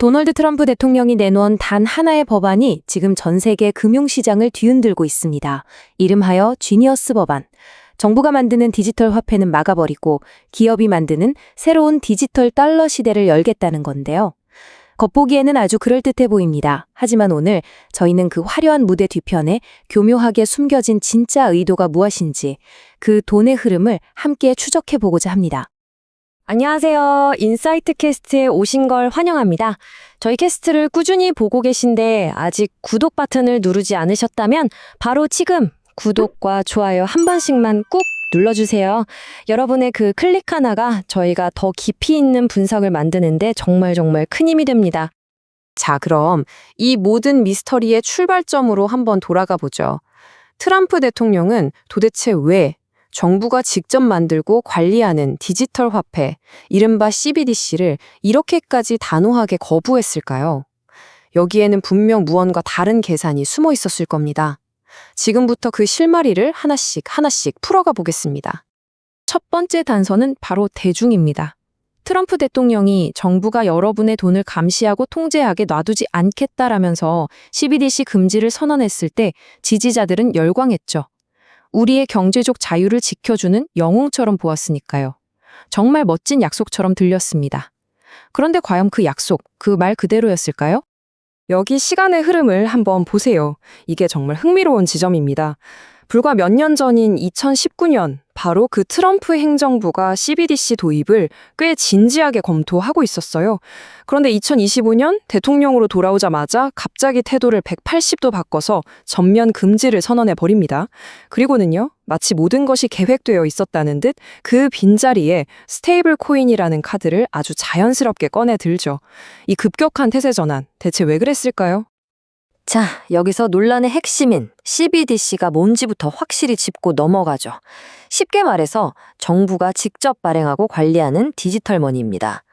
도널드 트럼프 대통령이 내놓은 단 하나의 법안이 지금 전 세계 금융시장을 뒤흔들고 있습니다. 이름하여 지니어스 법안. 정부가 만드는 디지털 화폐는 막아버리고 기업이 만드는 새로운 디지털 달러 시대를 열겠다는 건데요. 겉보기에는 아주 그럴듯해 보입니다. 하지만 오늘 저희는 그 화려한 무대 뒤편에 교묘하게 숨겨진 진짜 의도가 무엇인지 그 돈의 흐름을 함께 추적해 보고자 합니다. 안녕하세요. 인사이트 캐스트에 오신 걸 환영합니다. 저희 캐스트를 꾸준히 보고 계신데 아직 구독 버튼을 누르지 않으셨다면 바로 지금 구독과 좋아요 한 번씩만 꾹 눌러주세요. 여러분의 그 클릭 하나가 저희가 더 깊이 있는 분석을 만드는데 정말 정말 큰 힘이 됩니다. 자, 그럼 이 모든 미스터리의 출발점으로 한번 돌아가 보죠. 트럼프 대통령은 도대체 왜 정부가 직접 만들고 관리하는 디지털 화폐, 이른바 CBDC를 이렇게까지 단호하게 거부했을까요? 여기에는 분명 무언가 다른 계산이 숨어 있었을 겁니다. 지금부터 그 실마리를 하나씩 하나씩 풀어가 보겠습니다. 첫 번째 단서는 바로 대중입니다. 트럼프 대통령이 정부가 여러분의 돈을 감시하고 통제하게 놔두지 않겠다라면서 CBDC 금지를 선언했을 때 지지자들은 열광했죠. 우리의 경제적 자유를 지켜주는 영웅처럼 보았으니까요. 정말 멋진 약속처럼 들렸습니다. 그런데 과연 그 약속, 그 말 그대로였을까요? 여기 시간의 흐름을 한번 보세요. 이게 정말 흥미로운 지점입니다. 불과 몇 년 전인 2019년, 바로 그 트럼프 행정부가 CBDC 도입을 꽤 진지하게 검토하고 있었어요. 그런데 2025년 대통령으로 돌아오자마자 갑자기 태도를 180도 바꿔서 전면 금지를 선언해 버립니다. 그리고는요, 마치 모든 것이 계획되어 있었다는 듯 그 빈자리에 스테이블 코인이라는 카드를 아주 자연스럽게 꺼내 들죠. 이 급격한 태세 전환, 대체 왜 그랬을까요? 자, 여기서 논란의 핵심인 CBDC가 뭔지부터 확실히 짚고 넘어가죠. 쉽게 말해서 정부가 직접 발행하고 관리하는 디지털 머니입니다.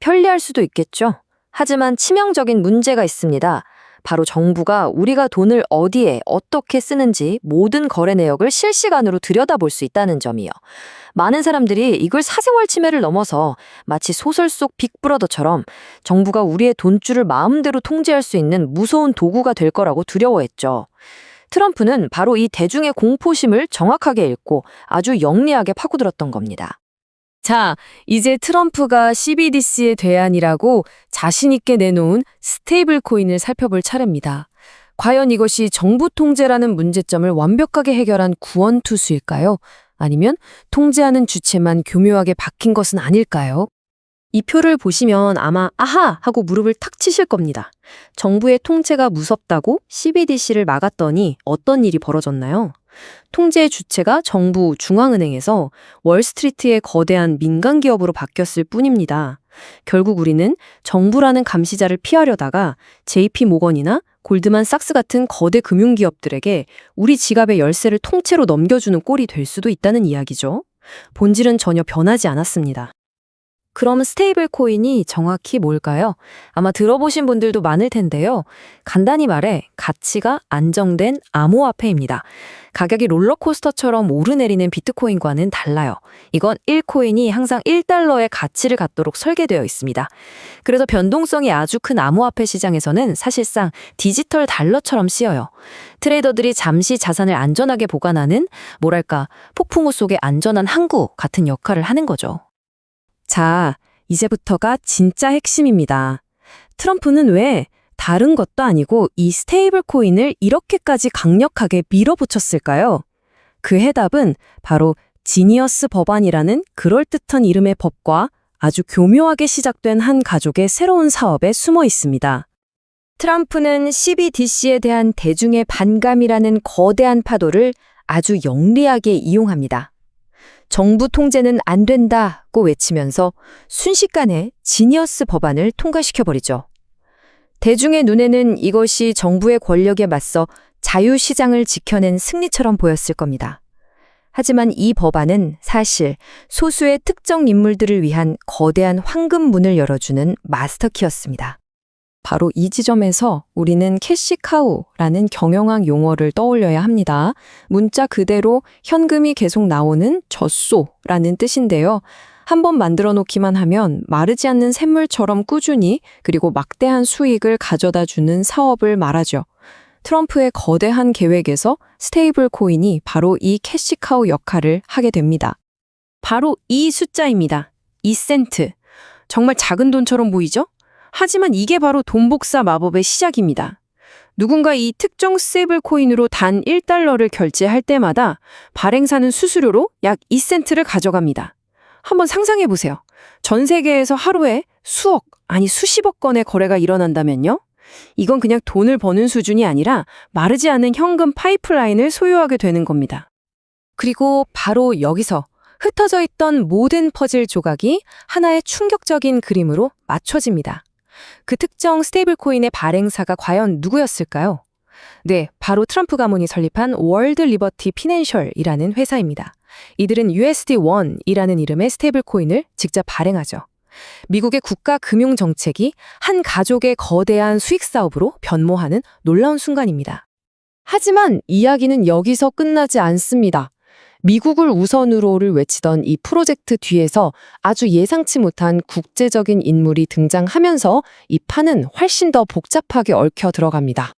편리할 수도 있겠죠. 하지만 치명적인 문제가 있습니다. 바로 정부가 우리가 돈을 어디에 어떻게 쓰는지 모든 거래 내역을 실시간으로 들여다볼 수 있다는 점이요. 많은 사람들이 이걸 사생활 침해를 넘어서 마치 소설 속 빅브러더처럼 정부가 우리의 돈줄을 마음대로 통제할 수 있는 무서운 도구가 될 거라고 두려워했죠. 트럼프는 바로 이 대중의 공포심을 정확하게 읽고 아주 영리하게 파고들었던 겁니다. 자, 이제 트럼프가 CBDC의 대안이라고 자신있게 내놓은 스테이블 코인을 살펴볼 차례입니다. 과연 이것이 정부 통제라는 문제점을 완벽하게 해결한 구원투수일까요? 아니면 통제하는 주체만 교묘하게 바뀐 것은 아닐까요? 이 표를 보시면 아마 아하! 하고 무릎을 탁 치실 겁니다. 정부의 통제가 무섭다고 CBDC를 막았더니 어떤 일이 벌어졌나요? 통제의 주체가 정부 중앙은행에서 월스트리트의 거대한 민간 기업으로 바뀌었을 뿐입니다. 결국 우리는 정부라는 감시자를 피하려다가 JP 모건이나 골드만 삭스 같은 거대 금융 기업들에게 우리 지갑의 열쇠를 통째로 넘겨주는 꼴이 될 수도 있다는 이야기죠. 본질은 전혀 변하지 않았습니다. 그럼 스테이블 코인이 정확히 뭘까요? 아마 들어보신 분들도 많을 텐데요. 간단히 말해 가치가 안정된 암호화폐입니다. 가격이 롤러코스터처럼 오르내리는 비트코인과는 달라요. 이건 1코인이 항상 1달러의 가치를 갖도록 설계되어 있습니다. 그래서 변동성이 아주 큰 암호화폐 시장에서는 사실상 디지털 달러처럼 쓰여요. 트레이더들이 잠시 자산을 안전하게 보관하는 뭐랄까 폭풍우 속의 안전한 항구 같은 역할을 하는 거죠. 자, 이제부터가 진짜 핵심입니다. 트럼프는 왜 다른 것도 아니고 이 스테이블 코인을 이렇게까지 강력하게 밀어붙였을까요? 그 해답은 바로 지니어스 법안이라는 그럴듯한 이름의 법과 아주 교묘하게 시작된 한 가족의 새로운 사업에 숨어 있습니다. 트럼프는 CBDC에 대한 대중의 반감이라는 거대한 파도를 아주 영리하게 이용합니다. 정부 통제는 안 된다고 외치면서 순식간에 지니어스 법안을 통과시켜버리죠. 대중의 눈에는 이것이 정부의 권력에 맞서 자유시장을 지켜낸 승리처럼 보였을 겁니다. 하지만 이 법안은 사실 소수의 특정 인물들을 위한 거대한 황금문을 열어주는 마스터키였습니다. 바로 이 지점에서 우리는 캐시카우라는 경영학 용어를 떠올려야 합니다. 문자 그대로 현금이 계속 나오는 젖소라는 뜻인데요. 한번 만들어 놓기만 하면 마르지 않는 샘물처럼 꾸준히 그리고 막대한 수익을 가져다 주는 사업을 말하죠. 트럼프의 거대한 계획에서 스테이블 코인이 바로 이 캐시카우 역할을 하게 됩니다. 바로 이 숫자입니다. 2센트. 정말 작은 돈처럼 보이죠? 하지만 이게 바로 돈 복사 마법의 시작입니다. 누군가 이 특정 스테이블 코인으로 단 1달러를 결제할 때마다 발행사는 수수료로 약 2센트를 가져갑니다. 한번 상상해 보세요. 전 세계에서 하루에 수억, 아니 수십억 건의 거래가 일어난다면요? 이건 그냥 돈을 버는 수준이 아니라 마르지 않은 현금 파이프라인을 소유하게 되는 겁니다. 그리고 바로 여기서 흩어져 있던 모든 퍼즐 조각이 하나의 충격적인 그림으로 맞춰집니다. 그 특정 스테이블 코인의 발행사가 과연 누구였을까요? 네, 바로 트럼프 가문이 설립한 월드 리버티 피낸셜이라는 회사입니다. 이들은 USD1이라는 이름의 스테이블 코인을 직접 발행하죠. 미국의 국가 금융 정책이 한 가족의 거대한 수익 사업으로 변모하는 놀라운 순간입니다. 하지만 이야기는 여기서 끝나지 않습니다. 미국을 우선으로를 외치던 이 프로젝트 뒤에서 아주 예상치 못한 국제적인 인물이 등장하면서 이 판은 훨씬 더 복잡하게 얽혀 들어갑니다.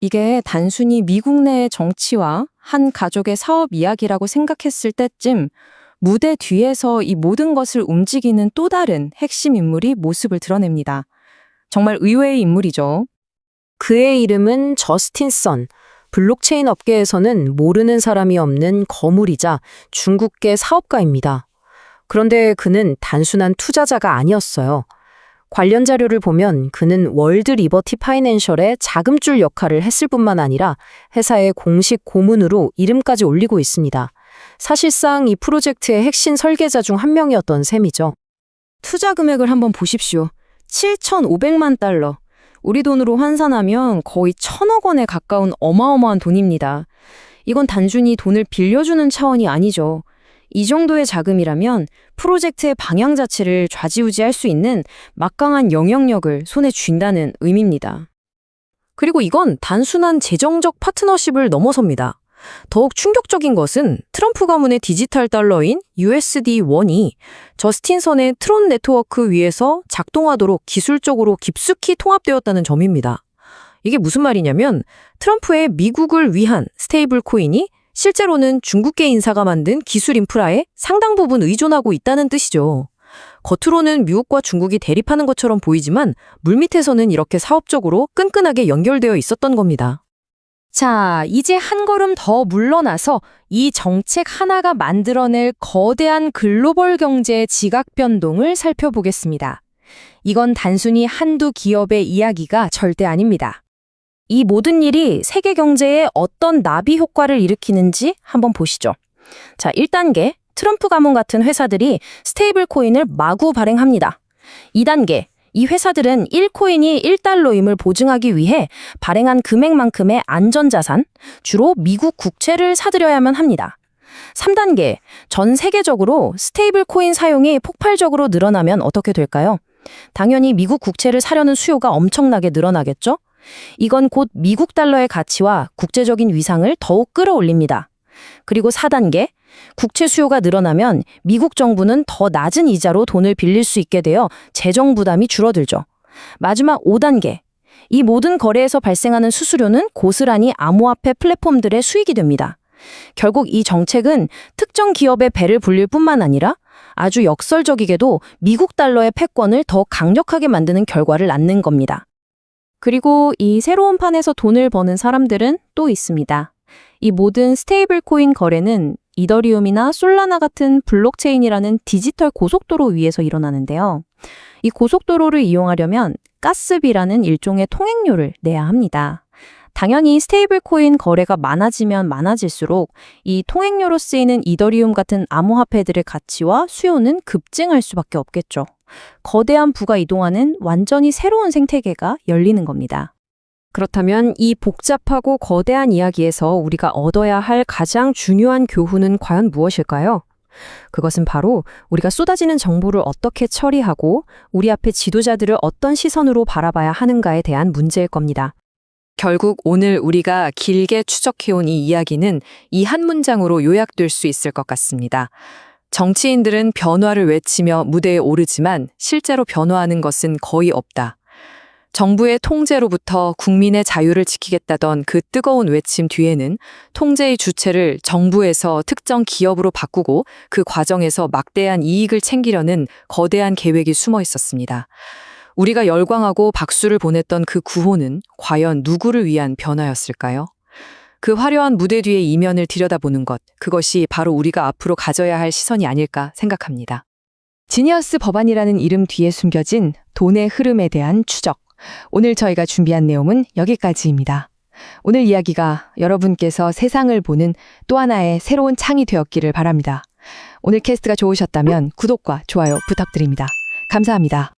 이게 단순히 미국 내의 정치와 한 가족의 사업 이야기라고 생각했을 때쯤 무대 뒤에서 이 모든 것을 움직이는 또 다른 핵심 인물이 모습을 드러냅니다. 정말 의외의 인물이죠. 그의 이름은 저스틴 선. 블록체인 업계에서는 모르는 사람이 없는 거물이자 중국계 사업가입니다. 그런데 그는 단순한 투자자가 아니었어요. 관련 자료를 보면 그는 월드 리버티 파이낸셜의 자금줄 역할을 했을 뿐만 아니라 회사의 공식 고문으로 이름까지 올리고 있습니다. 사실상 이 프로젝트의 핵심 설계자 중 한 명이었던 셈이죠. 투자 금액을 한번 보십시오. 7,500만 달러. 우리 돈으로 환산하면 거의 천억 원에 가까운 어마어마한 돈입니다. 이건 단순히 돈을 빌려주는 차원이 아니죠. 이 정도의 자금이라면 프로젝트의 방향 자체를 좌지우지할 수 있는 막강한 영향력을 손에 쥔다는 의미입니다. 그리고 이건 단순한 재정적 파트너십을 넘어섭니다. 더욱 충격적인 것은 트럼프 가문의 디지털 달러인 USD1이 저스틴 선의 트론 네트워크 위에서 작동하도록 기술적으로 깊숙이 통합되었다는 점입니다. 이게 무슨 말이냐면 트럼프의 미국을 위한 스테이블 코인이 실제로는 중국계 인사가 만든 기술 인프라에 상당 부분 의존하고 있다는 뜻이죠. 겉으로는 미국과 중국이 대립하는 것처럼 보이지만 물밑에서는 이렇게 사업적으로 끈끈하게 연결되어 있었던 겁니다. 자, 이제 한 걸음 더 물러나서 이 정책 하나가 만들어낼 거대한 글로벌 경제의 지각 변동을 살펴보겠습니다. 이건 단순히 한두 기업의 이야기가 절대 아닙니다. 이 모든 일이 세계 경제에 어떤 나비 효과를 일으키는지 한번 보시죠. 자, 1단계. 트럼프 가문 같은 회사들이 스테이블 코인을 마구 발행합니다. 2단계. 이 회사들은 1코인이 1달러임을 보증하기 위해 발행한 금액만큼의 안전자산, 주로 미국 국채를 사들여야만 합니다. 3단계, 전 세계적으로 스테이블 코인 사용이 폭발적으로 늘어나면 어떻게 될까요? 당연히 미국 국채를 사려는 수요가 엄청나게 늘어나겠죠? 이건 곧 미국 달러의 가치와 국제적인 위상을 더욱 끌어올립니다. 그리고 4단계, 국채 수요가 늘어나면 미국 정부는 더 낮은 이자로 돈을 빌릴 수 있게 되어 재정 부담이 줄어들죠. 마지막 5단계. 이 모든 거래에서 발생하는 수수료는 고스란히 암호화폐 플랫폼들의 수익이 됩니다. 결국 이 정책은 특정 기업의 배를 불릴 뿐만 아니라 아주 역설적이게도 미국 달러의 패권을 더 강력하게 만드는 결과를 낳는 겁니다. 그리고 이 새로운 판에서 돈을 버는 사람들은 또 있습니다. 이 모든 스테이블 코인 거래는 이더리움이나 솔라나 같은 블록체인이라는 디지털 고속도로 위에서 일어나는데요. 이 고속도로를 이용하려면 가스비라는 일종의 통행료를 내야 합니다. 당연히 스테이블 코인 거래가 많아지면 많아질수록 이 통행료로 쓰이는 이더리움 같은 암호화폐들의 가치와 수요는 급증할 수밖에 없겠죠. 거대한 부가 이동하는 완전히 새로운 생태계가 열리는 겁니다. 그렇다면 이 복잡하고 거대한 이야기에서 우리가 얻어야 할 가장 중요한 교훈은 과연 무엇일까요? 그것은 바로 우리가 쏟아지는 정보를 어떻게 처리하고 우리 앞에 지도자들을 어떤 시선으로 바라봐야 하는가에 대한 문제일 겁니다. 결국 오늘 우리가 길게 추적해온 이 이야기는 이 한 문장으로 요약될 수 있을 것 같습니다. 정치인들은 변화를 외치며 무대에 오르지만 실제로 변화하는 것은 거의 없다. 정부의 통제로부터 국민의 자유를 지키겠다던 그 뜨거운 외침 뒤에는 통제의 주체를 정부에서 특정 기업으로 바꾸고 그 과정에서 막대한 이익을 챙기려는 거대한 계획이 숨어 있었습니다. 우리가 열광하고 박수를 보냈던 그 구호는 과연 누구를 위한 변화였을까요? 그 화려한 무대 뒤의 이면을 들여다보는 것, 그것이 바로 우리가 앞으로 가져야 할 시선이 아닐까 생각합니다. 지니어스 법안이라는 이름 뒤에 숨겨진 돈의 흐름에 대한 추적. 오늘 저희가 준비한 내용은 여기까지입니다. 오늘 이야기가 여러분께서 세상을 보는 또 하나의 새로운 창이 되었기를 바랍니다. 오늘 캐스트가 좋으셨다면 구독과 좋아요 부탁드립니다. 감사합니다.